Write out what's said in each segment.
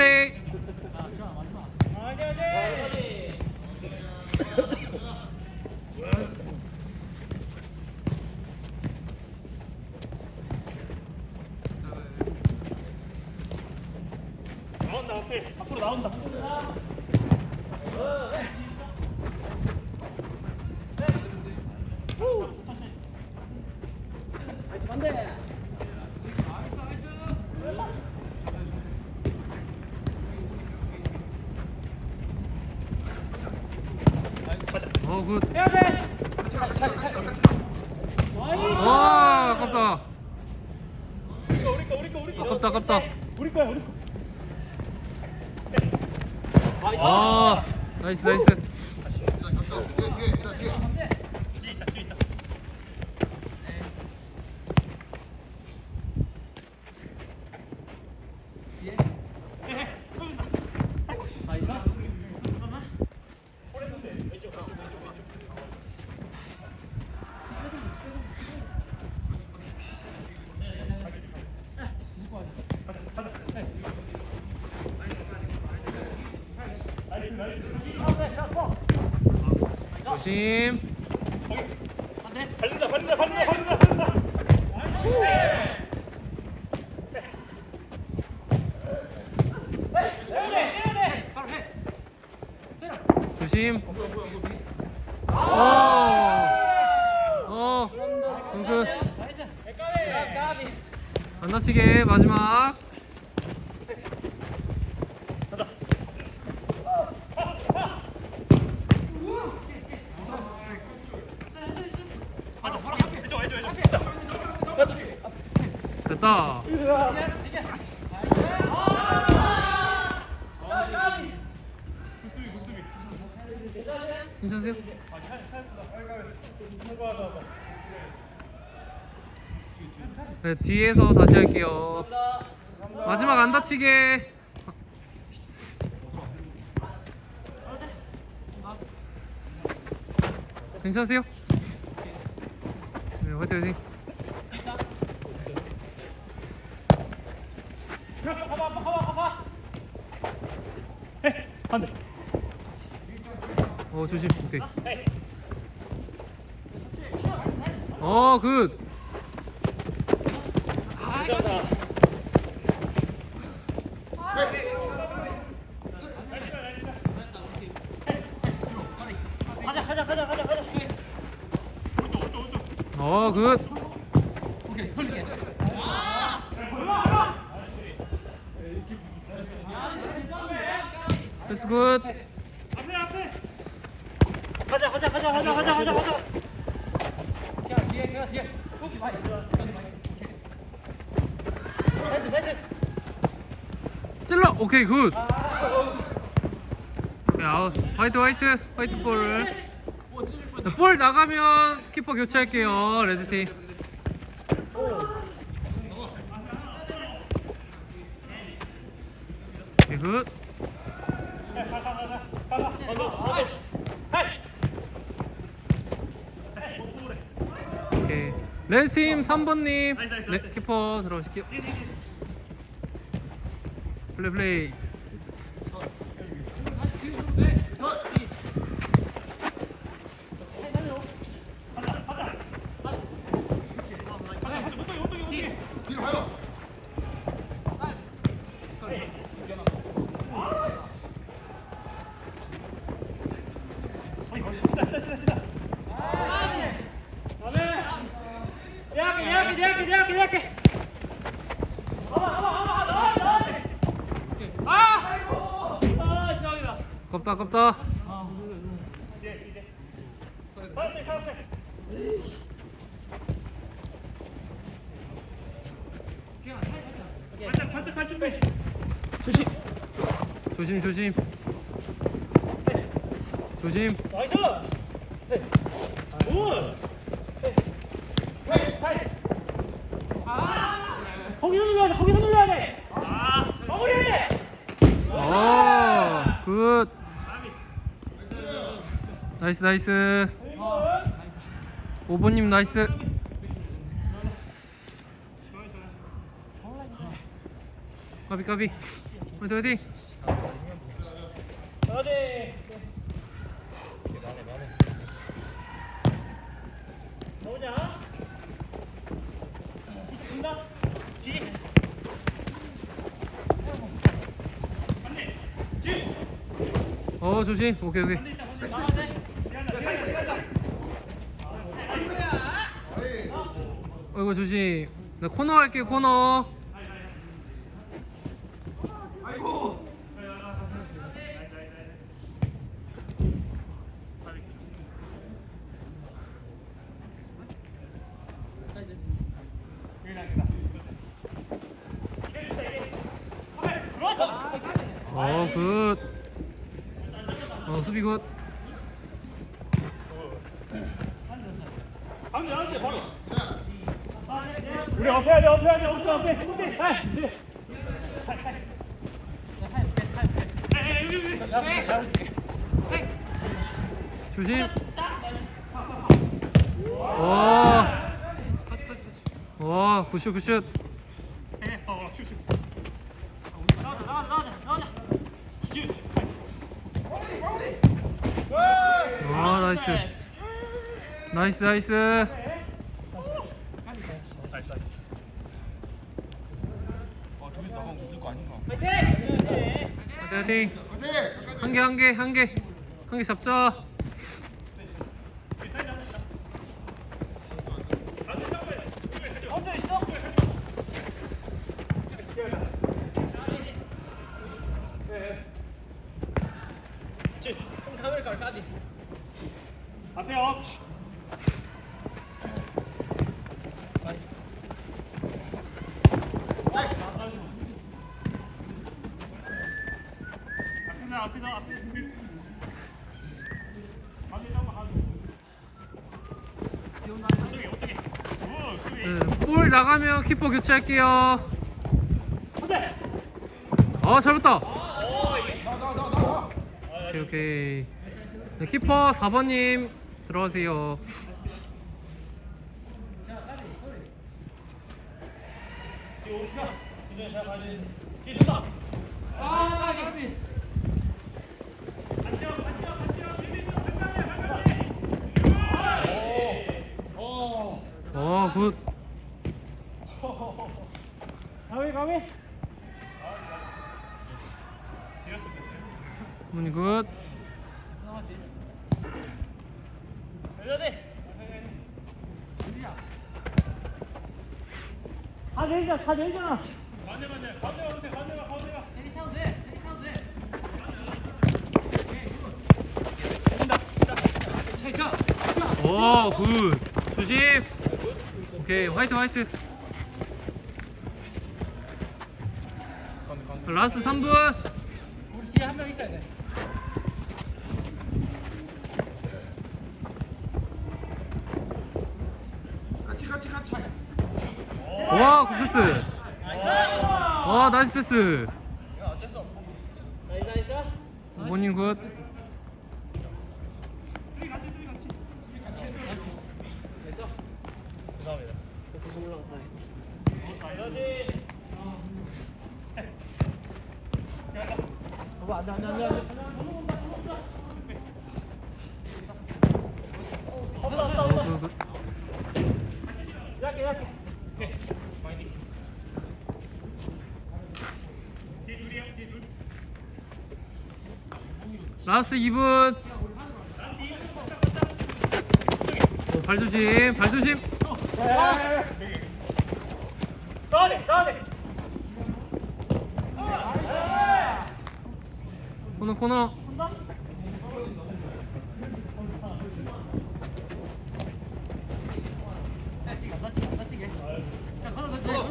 플레이. 나온다 오케이 앞으로 나온다 어 굿. 해야 돼 와 아깝다. 우리 거 우리 거 우리 거 우리 거 아깝다 아깝다. 우리 거야 우리 거 아 나이스 나이스. 뒤에 있다 뒤에 있다 조심. 발린다 발린다 발린다 발린다 발린다 조심. 어. 어. 그. 안 다치게 마지막. 왼쪽 왼쪽 왼쪽 됐다. 괜찮으세요? 네, 뒤에서 다시 할게요. 마지막 안 다치게. 괜찮으세요? 네, 화이팅 화이팅. 반대 어 조심 오케이 어 굿. 괜찮아 가자 가자 가자 가자 가자 어 굿. 패스 굿. 가자 가자 가자 가자 가자 가자 가자 찔러 오케이 굿. 아웃. 화이트 화이트 화이트 볼. 네, 볼 나가면 키퍼 교체할게요 레드 팀. 오케이 굿. 오케이 레드 팀 3번님 네 키퍼 들어오실게요. 플레이 플레이. 예약해 할 준비 조심 조심 조심. 조심. 나이스 눌러야 돼 거기서 눌러야 돼 마무리 어, 굿. 나이스 나이스. 5번님 나이스. 까비 까비. 화이팅 화이팅. 어 조심 오케이 오케이 어이구 조심. 나 코너 할게 코너. 어굿. 어 수비 굿 아, 이제. 조심. 와 와, 굿슛 굿슛. 나가자, 나가자, 나 가자, 나가자. 와 나이스 나이스 나이스 화이팅 화이팅 한 개 한 개 한 개 한 개 잡자? 앞에 업. 앞에서 앞에서 앞에 가지 한번 가지. 어떻게 어떻게? 오, 수비. 네, 볼 나가면 키퍼 교체할게요. 어때? 아 잘했다. 오케이 오케이. 네, 키퍼 4번님 들어가세요. 어 굿 다 내리자, 다 내리잖아. 오굿 조심 오케이 화이트 화이트 라스트 3분 우리 뒤에 한 명 있어야 돼. 와 굿패스 와 나이스 패스. 모닝 굿 안돼 안돼 안돼 안돼. 어, 굿, 굿. 약해, 약해. 라스트 2분. 오, 발 조심 발 조심. 나와야 돼, 나와야 돼. 코너 코너.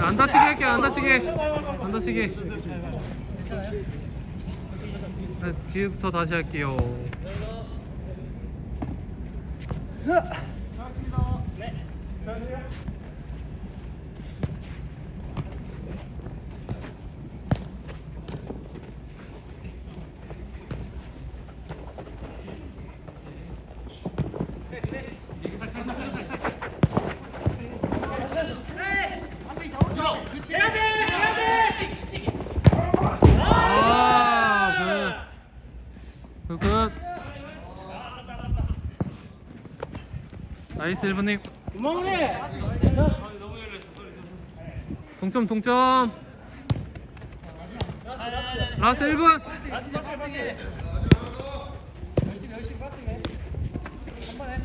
안 다치게 할게 안 다치게. 안 다치게 네, 뒤부터 다시 할게요. 해야 돼 해야 돼. 아 나이스 1번님 구멍이. 동점 동점. 라스 1분. 열심히 열심히 빡세게 한 번에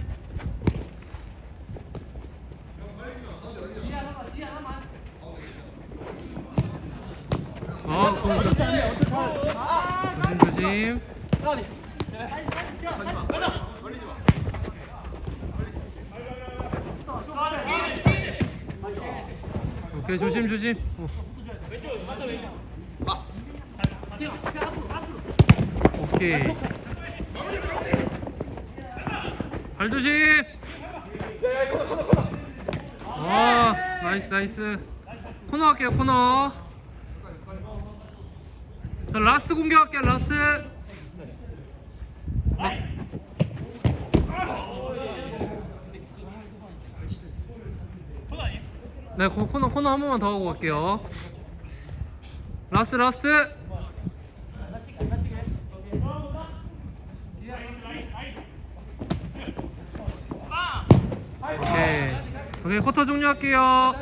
어, 조심 조심 오케이 조심 조심. 어. 오케이. 발 조심. 아 나이스 나이스. 코너 할게요 코너. 자 라스트 공격할게요 라스트 네 코- 코너 코너 한 번만 더 하고 갈게요. 라스트 라스트 오케이. 오케이 쿼터 종료할게요